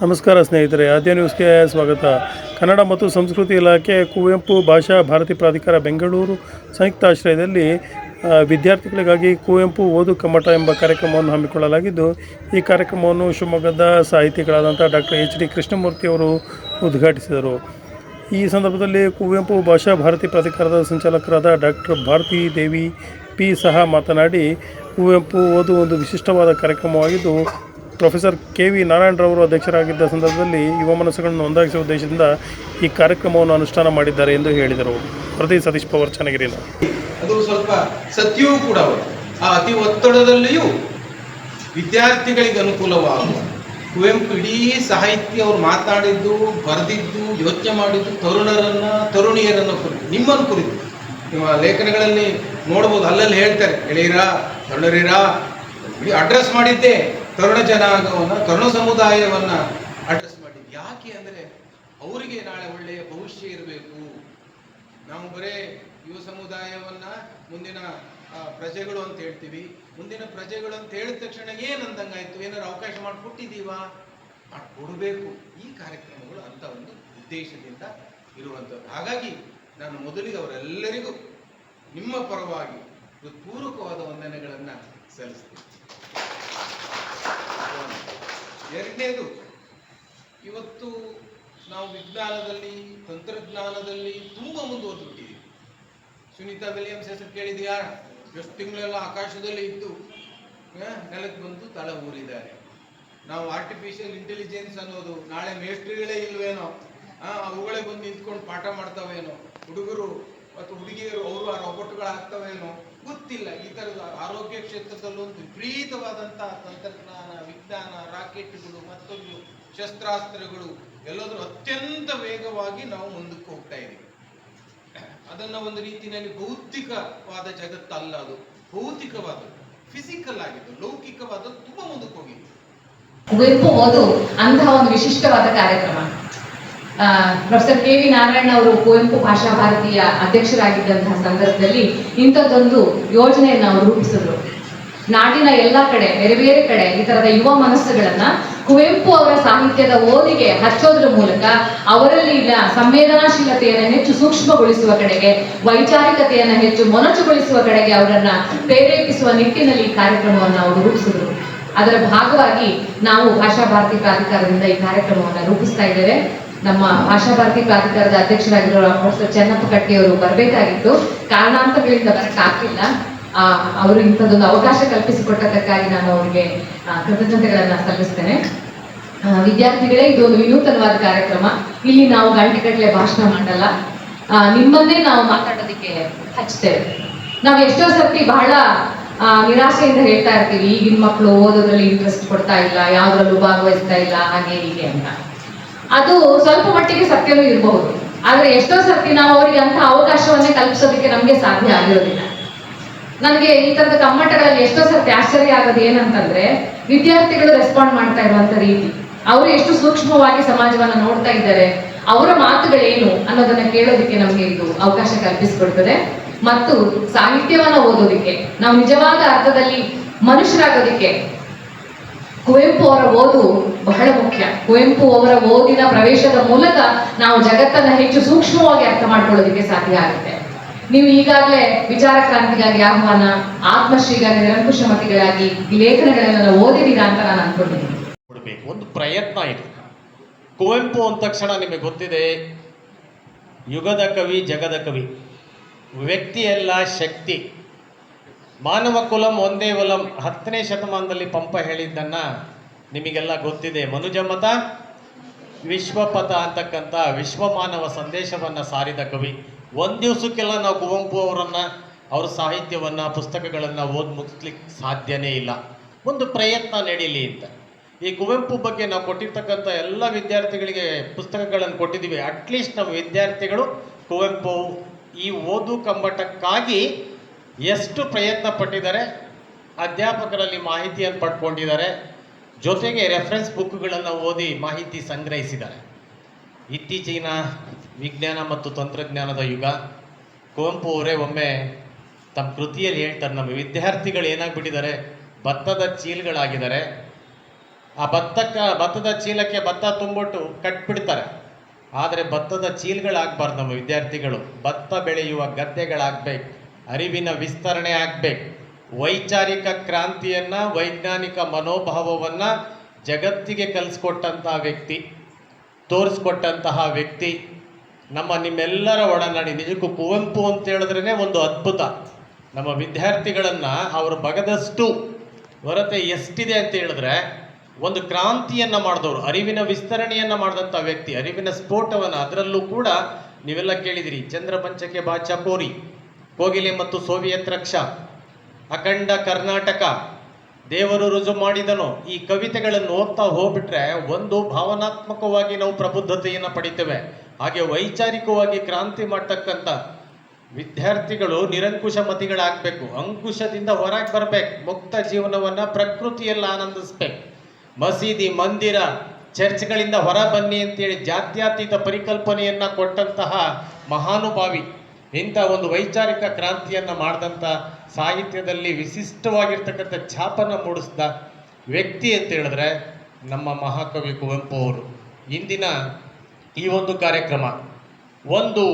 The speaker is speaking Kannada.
ನಮಸ್ಕಾರ ಸ್ನೇಹಿತರೆ, ಆದ್ಯ ನ್ಯೂಸ್ಗೆ ಸ್ವಾಗತ. ಕನ್ನಡ ಮತ್ತು ಸಂಸ್ಕೃತಿ ಇಲಾಖೆ ಕುವೆಂಪು ಭಾಷಾ ಭಾರತಿ ಪ್ರಾಧಿಕಾರ ಬೆಂಗಳೂರು ಸಂಯುಕ್ತಾಶ್ರಯದಲ್ಲಿ ವಿದ್ಯಾರ್ಥಿಗಳಿಗಾಗಿ ಕುವೆಂಪು ಓದು ಕಮ್ಮಟ ಎಂಬ ಕಾರ್ಯಕ್ರಮವನ್ನು ಹಮ್ಮಿಕೊಳ್ಳಲಾಗಿದ್ದು, ಈ ಕಾರ್ಯಕ್ರಮವನ್ನು ಶಿವಮೊಗ್ಗದ ಸಾಹಿತಿಗಳಾದಂಥ ಡಾಕ್ಟರ್ ಎಚ್. ಡಿ. ಕೃಷ್ಣಮೂರ್ತಿ ಅವರು ಉದ್ಘಾಟಿಸಿದರು. ಈ ಸಂದರ್ಭದಲ್ಲಿ ಕುವೆಂಪು ಭಾಷಾ ಭಾರತಿ ಪ್ರಾಧಿಕಾರದ ಸಂಚಾಲಕರಾದ ಡಾಕ್ಟರ್ ಭಾರತಿ ದೇವಿ ಪಿ ಸಹ ಮಾತನಾಡಿ, ಕುವೆಂಪು ಓದು ಒಂದು ವಿಶಿಷ್ಟವಾದ ಕಾರ್ಯಕ್ರಮವಾಗಿದ್ದು ಪ್ರೊಫೆಸರ್ ಕೆ ವಿ ನಾರಾಯಣರವರು ಅಧ್ಯಕ್ಷರಾಗಿದ್ದ ಸಂದರ್ಭದಲ್ಲಿ ಯುವ ಮನಸ್ಸುಗಳನ್ನು ನೋಂದಾಯಿಸುವ ಉದ್ದೇಶದಿಂದ ಈ ಕಾರ್ಯಕ್ರಮವನ್ನು ಅನುಷ್ಠಾನ ಮಾಡಿದ್ದಾರೆ ಎಂದು ಹೇಳಿದರು. ಪ್ರತಿ ಸತೀಶ್ ಪವರ್, ಚನ್ನಗಿರಿನ. ಅದು ಸ್ವಲ್ಪ ಸತ್ಯವೂ ಕೂಡ. ಆ ಅತಿ ಒತ್ತಡದಲ್ಲಿಯೂ ವಿದ್ಯಾರ್ಥಿಗಳಿಗೆ ಅನುಕೂಲವಾಗುವ ಕುವೆಂಪು ಇಡೀ ಸಾಹಿತ್ಯ ಅವರು ಮಾತಾಡಿದ್ದು, ಬರೆದಿದ್ದು, ಯೋಚನೆ ಮಾಡಿದ್ದು ತರುಣರನ್ನ, ತರುಣಿಯರನ್ನ ಕುರಿತು ನಿಮ್ಮನ್ನು ಕುರಿತು. ನಿಮ್ಮ ಲೇಖನಗಳಲ್ಲಿ ನೋಡ್ಬೋದು, ಅಲ್ಲಲ್ಲಿ ಹೇಳ್ತಾರೆ, ಎಳೆಯರಾ, ತರುಣರಿರಾ ಇಡೀ ಅಡ್ರೆಸ್ ಮಾಡಿದ್ದೆ. ತರುಣ ಜನಾಂಗವನ್ನ, ಕರುಣ ಸಮುದಾಯವನ್ನ ಅಡ್ರೆಸ್ ಮಾಡಿ ಯಾಕೆ ಅಂದ್ರೆ ಅವರಿಗೆ ನಾಳೆ ಒಳ್ಳೆಯ ಭವಿಷ್ಯ ಇರಬೇಕು. ನಾವು ಬರೇ ಯುವ ಸಮುದಾಯವನ್ನ ಮುಂದಿನ ಪ್ರಜೆಗಳು ಅಂತ ಹೇಳ್ತೀವಿ. ಮುಂದಿನ ಪ್ರಜೆಗಳು ಅಂತ ಹೇಳಿದ ತಕ್ಷಣ ಏನಂದಂಗಾಯ್ತು ಏನಾದ್ರು ಅವಕಾಶ ಮಾಡಿಕೊಟ್ಟಿದ್ದೀವಾ? ಕೊಡಬೇಕು ಈ ಕಾರ್ಯಕ್ರಮಗಳು ಅಂತ ಒಂದು ಉದ್ದೇಶದಿಂದ ಇರುವಂಥದ್ದು. ಹಾಗಾಗಿ ನಾನು ಮೊದಲಿಗೆ ಅವರೆಲ್ಲರಿಗೂ ನಿಮ್ಮ ಪರವಾಗಿ ಹೃತ್ಪೂರ್ವಕವಾದ ವಂದನೆಗಳನ್ನು ಸಲ್ಲಿಸ್ತೀನಿ. ಎರಡನೇದು, ಇವತ್ತು ನಾವು ವಿಜ್ಞಾನದಲ್ಲಿ, ತಂತ್ರಜ್ಞಾನದಲ್ಲಿ ತುಂಬ ಮುಂದುವರೆದ್ಬಿಟ್ಟಿದ್ದೀವಿ ಸುನೀತಾ ವಿಲಿಯಮ್ಸ್ ಹೆಸರು ಕೇಳಿದ್ಯಾ? ಎಷ್ಟು ತಿಂಗಳೆಲ್ಲ ಆಕಾಶದಲ್ಲಿ ಇದ್ದು ನೆಲಕ್ಕೆ ಬಂದು ತಳ ಊರಿದ್ದಾರೆ. ನಾವು ಆರ್ಟಿಫಿಷಿಯಲ್ ಇಂಟೆಲಿಜೆನ್ಸ್ ಅನ್ನೋದು, ನಾಳೆ ಮೇಸ್ಟ್ರಿಗಳೇ ಇಲ್ವೇನೋ ಅವುಗಳೇ ಬಂದು ನಿಂತ್ಕೊಂಡು ಪಾಠ ಮಾಡ್ತಾವೇನೋ, ಹುಡುಗರು ಮತ್ತು ಹುಡುಗಿಯರು, ಅವರು ಆ ರೋಬೋಟ್ಗಳಾಗ್ತವೇನೋ ಗೊತ್ತಿಲ್ಲ ಈ ಥರದ ಆರೋಗ್ಯ ಕ್ಷೇತ್ರದಲ್ಲೊಂದು ವಿಪರೀತವಾದಂತಹ ತಂತ್ರಜ್ಞಾನ, ವಿಜ್ಞಾನ, ರಾಕೆಟ್ಗಳು ಮತ್ತೊಂದು ಶಸ್ತ್ರಾಸ್ತ್ರಗಳು ಎಲ್ಲದರೂ ಅತ್ಯಂತ ವೇಗವಾಗಿ ನಾವು ಮುಂದಕ್ಕೆ ಹೋಗ್ತಾ ಇದ್ದೀವಿ ಅದನ್ನ ಒಂದು ರೀತಿಯಲ್ಲಿ ಭೌತಿಕವಾದ ಜಗತ್ತಲ್ಲ ಅದು ಭೌತಿಕವಾದ ಫಿಸಿಕಲ್ ಆಗಿದ್ದು ಲೌಕಿಕವಾದ ತುಂಬಾ ಮುಂದಕ್ಕೆ ಹೋಗಿದೆ. ಕುವೆಂಪು ಓದು ಅಂತಹ ಒಂದು ವಿಶಿಷ್ಟವಾದ ಕಾರ್ಯಕ್ರಮ. ಪ್ರೊಫೆಸರ್ ಕೆ ವಿ ನಾರಾಯಣ ಅವರು ಕುವೆಂಪು ಭಾಷಾ ಭಾರತೀಯ ಅಧ್ಯಕ್ಷರಾಗಿದ್ದಂತಹ ಸಂದರ್ಭದಲ್ಲಿ ಇಂಥದ್ದೊಂದು ಯೋಜನೆಯನ್ನು ಅವರು ರೂಪಿಸಿದ್ರು. ನಾಡಿನ ಎಲ್ಲ ಕಡೆ, ಬೇರೆ ಬೇರೆ ಕಡೆ ಈ ತರದ ಯುವ ಮನಸ್ಸುಗಳನ್ನ ಕುವೆಂಪು ಅವರ ಸಾಹಿತ್ಯದ ಓದಿಗೆ ಹಚ್ಚೋದ್ರ ಮೂಲಕ ಅವರಲ್ಲಿ ಇಲ್ಲ ಸಂವೇದನಾಶೀಲತೆಯನ್ನು ಹೆಚ್ಚು ಸೂಕ್ಷ್ಮಗೊಳಿಸುವ ಕಡೆಗೆ, ವೈಚಾರಿಕತೆಯನ್ನು ಹೆಚ್ಚು ಮೊನಚುಗೊಳಿಸುವ ಕಡೆಗೆ ಅವರನ್ನ ಪ್ರೇರೇಪಿಸುವ ನಿಟ್ಟಿನಲ್ಲಿ ಈ ಕಾರ್ಯಕ್ರಮವನ್ನು ಅವರು ರೂಪಿಸಿದ್ರು. ಅದರ ಭಾಗವಾಗಿ ನಾವು ಭಾಷಾ ಭಾರತಿ ಪ್ರಾಧಿಕಾರದಿಂದ ಈ ಕಾರ್ಯಕ್ರಮವನ್ನು ರೂಪಿಸ್ತಾ ಇದ್ದೇವೆ. ನಮ್ಮ ಆಶಾ ಭಾರತಿ ಪ್ರಾಧಿಕಾರದ ಅಧ್ಯಕ್ಷರಾಗಿರೋ ಪ್ರೊಫೆಸರ್ ಚೆನ್ನಪ್ಪ ಕಟ್ಟಿಯವರು ಬರಬೇಕಾಗಿತ್ತು. ಕಾರಣಾಂತರಗಳಿಂದ ಬರಕ್ ಆ, ಅವರು ಇಂಥದ್ದೊಂದು ಅವಕಾಶ ಕಲ್ಪಿಸಿಕೊಟ್ಟದಕ್ಕಾಗಿ ನಾನು ಅವರಿಗೆ ಕೃತಜ್ಞತೆಗಳನ್ನ ಸಲ್ಲಿಸ್ತೇನೆ. ವಿದ್ಯಾರ್ಥಿಗಳೇ ಇದೊಂದು ವಿನೂತನವಾದ ಕಾರ್ಯಕ್ರಮ. ಇಲ್ಲಿ ನಾವು ಗಂಟೆಗಟ್ಟಲೆ ಭಾಷಣ ಮಾಡಲ್ಲ. ನಿಮ್ಮನ್ನೇ ನಾವು ಮಾತಾಡೋದಕ್ಕೆ ಹಚ್ತೇವೆ. ನಾವು ಎಷ್ಟೋ ಸರ್ತಿ ಬಹಳ ನಿರಾಶೆಯಿಂದ ಹೇಳ್ತಾ ಇರ್ತೀವಿ ಈಗಿನ ಮಕ್ಕಳು ಓದೋದ್ರಲ್ಲಿ ಇಂಟ್ರೆಸ್ಟ್ ಕೊಡ್ತಾ ಇಲ್ಲ ಯಾವ್ದ್ರಲ್ಲೂ ಭಾಗವಹಿಸ್ತಾ ಇಲ್ಲ ಹಾಗೆ ಹೀಗೆ ಅಂತ. ಅದು ಸ್ವಲ್ಪ ಮಟ್ಟಿಗೆ ಸತ್ಯನೂ ಇರಬಹುದು. ಆದ್ರೆ ಎಷ್ಟೋ ಸರ್ತಿ ನಾವು ಅವರಿಗೆ ಅಂತ ಅವಕಾಶವನ್ನೇ ಕಲ್ಪಿಸೋದಕ್ಕೆ ನಮ್ಗೆ ಸಾಧ್ಯ ಆಗಿರೋದಿಲ್ಲ. ನನಗೆ ಈ ತರದ ಕಮ್ಮಟಗಳಲ್ಲಿ ಎಷ್ಟೋ ಸರ್ತಿ ಆಶ್ಚರ್ಯ ಆಗೋದು ಏನಂತಂದ್ರೆ, ವಿದ್ಯಾರ್ಥಿಗಳು ರೆಸ್ಪಾಂಡ್ ಮಾಡ್ತಾ ಇರುವಂತ ರೀತಿ. ಅವರು ಎಷ್ಟು ಸೂಕ್ಷ್ಮವಾಗಿ ಸಮಾಜವನ್ನ ನೋಡ್ತಾ ಇದ್ದಾರೆ, ಅವರ ಮಾತುಗಳೇನು ಅನ್ನೋದನ್ನ ಕೇಳೋದಕ್ಕೆ ನಮ್ಗೆ ಇದು ಅವಕಾಶ ಕಲ್ಪಿಸಿಕೊಡ್ತದೆ. ಮತ್ತು ಸಾಹಿತ್ಯವನ್ನ ಓದೋದಕ್ಕೆ, ನಾವು ನಿಜವಾದ ಅರ್ಥದಲ್ಲಿ ಮನುಷ್ಯರಾಗೋದಕ್ಕೆ ಕುವೆಂಪು ಅವರ ಓದು ಬಹಳ ಮುಖ್ಯ. ಕುವೆಂಪು ಅವರ ಓದಿನ ಪ್ರವೇಶದ ಮೂಲಕ ನಾವು ಜಗತ್ತನ್ನ ಹೆಚ್ಚು ಸೂಕ್ಷ್ಮವಾಗಿ ಅರ್ಥ ಮಾಡ್ಕೊಳ್ಳೋದಕ್ಕೆ ಸಾಧ್ಯ ಆಗುತ್ತೆ. ನೀವು ಈಗಾಗಲೇ ವಿಚಾರ ಕ್ರಾಂತಿಗಾಗಿ ಆಹ್ವಾನ, ಆತ್ಮಶ್ರೀಗಾಗಿ ನಿರಂಕುಶಮತಿಗಳಾಗಿ ಈ ಲೇಖನಗಳನ್ನೆಲ್ಲ ಓದಿದೀರಾ ಅಂತ ನಾನು ಅನ್ಕೊಂಡಿದ್ದೀನಿ. ಒಂದು ಪ್ರಯತ್ನ ಇದು. ಕುವೆಂಪು ಅಂದ ತಕ್ಷಣ ನಿಮಗೆ ಗೊತ್ತಿದೆ, ಯುಗದ ಕವಿ, ಜಗದ ಕವಿ. ವ್ಯಕ್ತಿಯೆಲ್ಲ ಶಕ್ತಿ. ಮಾನವ ಕುಲಂ ಒಂದೇ ಒಲಂ. ಹತ್ತನೇ ಶತಮಾನದಲ್ಲಿ ಪಂಪ ಹೇಳಿದ್ದನ್ನ ನಿಮಗೆಲ್ಲ ಗೊತ್ತಿದೆ. ಮನುಜಮತ ವಿಶ್ವಪಥ ಅಂತಕ್ಕಂಥ ವಿಶ್ವಮಾನವ ಸಂದೇಶವನ್ನು ಸಾರಿದ ಕವಿ. ಒಂದು ದಿವಸಕ್ಕೆಲ್ಲ ನಾವು ಕುವೆಂಪು ಅವರನ್ನು, ಅವ್ರ ಸಾಹಿತ್ಯವನ್ನು, ಪುಸ್ತಕಗಳನ್ನು ಓದ್ ಮುಗಿಸ್ಲಿಕ್ಕೆ ಸಾಧ್ಯನೇ ಇಲ್ಲ. ಒಂದು ಪ್ರಯತ್ನ ನಡೀಲಿ ಅಂತ. ಈ ಕುವೆಂಪು ಬಗ್ಗೆ ನಾವು ಕೊಟ್ಟಿರ್ತಕ್ಕಂಥ ಎಲ್ಲ ವಿದ್ಯಾರ್ಥಿಗಳಿಗೆ ಪುಸ್ತಕಗಳನ್ನು ಕೊಟ್ಟಿದ್ದೀವಿ ಅಟ್ಲೀಸ್ಟ್ ನಮ್ಮ ವಿದ್ಯಾರ್ಥಿಗಳು ಕುವೆಂಪು, ಈ ಓದು ಕಂಬಟಕ್ಕಾಗಿ ಎಷ್ಟು ಪ್ರಯತ್ನ ಪಟ್ಟಿದ್ದಾರೆ, ಅಧ್ಯಾಪಕರಲ್ಲಿ ಮಾಹಿತಿಯನ್ನು ಪಡ್ಕೊಂಡಿದ್ದಾರೆ, ಜೊತೆಗೆ ರೆಫರೆನ್ಸ್ ಬುಕ್ಗಳನ್ನು ಓದಿ ಮಾಹಿತಿ ಸಂಗ್ರಹಿಸಿದ್ದಾರೆ. ಇತ್ತೀಚಿನ ವಿಜ್ಞಾನ ಮತ್ತು ತಂತ್ರಜ್ಞಾನದ ಯುಗ ಕುವೆಂಪು ಅವರೇ ಒಮ್ಮೆ ತಮ್ಮ ಕೃತಿಯಲ್ಲಿ ಹೇಳ್ತಾರೆ, ನಮ್ಮ ವಿದ್ಯಾರ್ಥಿಗಳು ಏನಾಗ್ಬಿಟ್ಟಿದ್ದಾರೆ, ಭತ್ತದ ಚೀಲಗಳಾಗಿದ್ದಾರೆ. ಆ ಭತ್ತಕ್ಕೆ ಭತ್ತದ ಚೀಲಕ್ಕೆ ಭತ್ತ ತುಂಬಿಟ್ಟು ಕಟ್ಬಿಡ್ತಾರೆ. ಆದರೆ ಭತ್ತದ ಚೀಲಗಳಾಗಬಾರ್ದು ನಮ್ಮ ವಿದ್ಯಾರ್ಥಿಗಳು. ಭತ್ತ ಬೆಳೆಯುವ ಗದ್ದೆಗಳಾಗಬೇಕು. ಅರಿವಿನ ವಿಸ್ತರಣೆ ಆಗಬೇಕು. ವೈಚಾರಿಕ ಕ್ರಾಂತಿಯನ್ನ, ವೈಜ್ಞಾನಿಕ ಮನೋಭಾವವನ್ನ ಜಗತ್ತಿಗೆ ಕಲಿಸ್ಕೊಟ್ಟಂತಹ ವ್ಯಕ್ತಿ, ತೋರಿಸ್ಕೊಟ್ಟಂತಹ ವ್ಯಕ್ತಿ, ನಮ್ಮ ನಿಮ್ಮೆಲ್ಲರ ಒಡನಾಡಿ, ನಿಜಕ್ಕೂ ಕುವೆಂಪು ಅಂತ ಹೇಳಿದ್ರೇನೆ ಒಂದು ಅದ್ಭುತ. ನಮ್ಮ ವಿದ್ಯಾರ್ಥಿಗಳನ್ನು ಅವರು ಬಗದಷ್ಟು ಹೊರತೆ ಎಷ್ಟಿದೆ ಅಂತ ಹೇಳಿದ್ರೆ, ಒಂದು ಕ್ರಾಂತಿಯನ್ನ ಮಾಡಿದವರು, ಅರಿವಿನ ವಿಸ್ತರಣೆಯನ್ನ ಮಾಡಿದಂಥ ವ್ಯಕ್ತಿ, ಅರಿವಿನ ಸ್ಫೋಟವನ್ನು ಅದರಲ್ಲೂ ಕೂಡ ನೀವೆಲ್ಲ ಕೇಳಿದಿರಿ. ಚಂದ್ರಪಂಚಕೆ ಬಾ ಚಕೋರಿ. ಕೋಗಿಲೆ ಮತ್ತು ಸೋವಿಯತ್ ರಕ್ಷ. ಅಖಂಡ ಕರ್ನಾಟಕ. ದೇವರು ರುಜು ಮಾಡಿದನು. ಈ ಕವಿತೆಗಳನ್ನು ಓದ್ತಾ ಹೋಗ್ಬಿಟ್ರೆ ಒಂದು ಭಾವನಾತ್ಮಕವಾಗಿ ನಾವು ಪ್ರಬುದ್ಧತೆಯನ್ನು ಪಡಿತೇವೆ. ಹಾಗೆ ವೈಚಾರಿಕವಾಗಿ ಕ್ರಾಂತಿ ಮಾಡ್ತಕ್ಕಂಥ ವಿದ್ಯಾರ್ಥಿಗಳು ನಿರಂಕುಶ ಮತಿಗಳಾಗಬೇಕು. ಅಂಕುಶದಿಂದ ಹೊರಗೆ ಬರಬೇಕು. ಮುಕ್ತ ಜೀವನವನ್ನು ಪ್ರಕೃತಿಯಲ್ಲ ಆನಂದಿಸ್ಬೇಕು. ಮಸೀದಿ, ಮಂದಿರ, ಚರ್ಚ್ಗಳಿಂದ ಹೊರ ಬನ್ನಿ ಅಂತೇಳಿ ಜಾತ್ಯಾತೀತ ಪರಿಕಲ್ಪನೆಯನ್ನ ಕೊಟ್ಟಂತಹ ಮಹಾನುಭಾವಿ ಇಂಥ ಒಂದು ವೈಚಾರಿಕ ಕ್ರಾಂತಿಯನ್ನು ಮಾಡಿದಂಥ ಸಾಹಿತ್ಯದಲ್ಲಿ ವಿಶಿಷ್ಟವಾಗಿರ್ತಕ್ಕಂಥ ಛಾಪನ ಮೂಡಿಸಿದ ವ್ಯಕ್ತಿ ಅಂತ ಹೇಳಿದ್ರೆ ನಮ್ಮ ಮಹಾಕವಿ ಕುವೆಂಪು ಅವರು. ಇಂದಿನ ಈ ಒಂದು ಕಾರ್ಯಕ್ರಮ ಒಂದು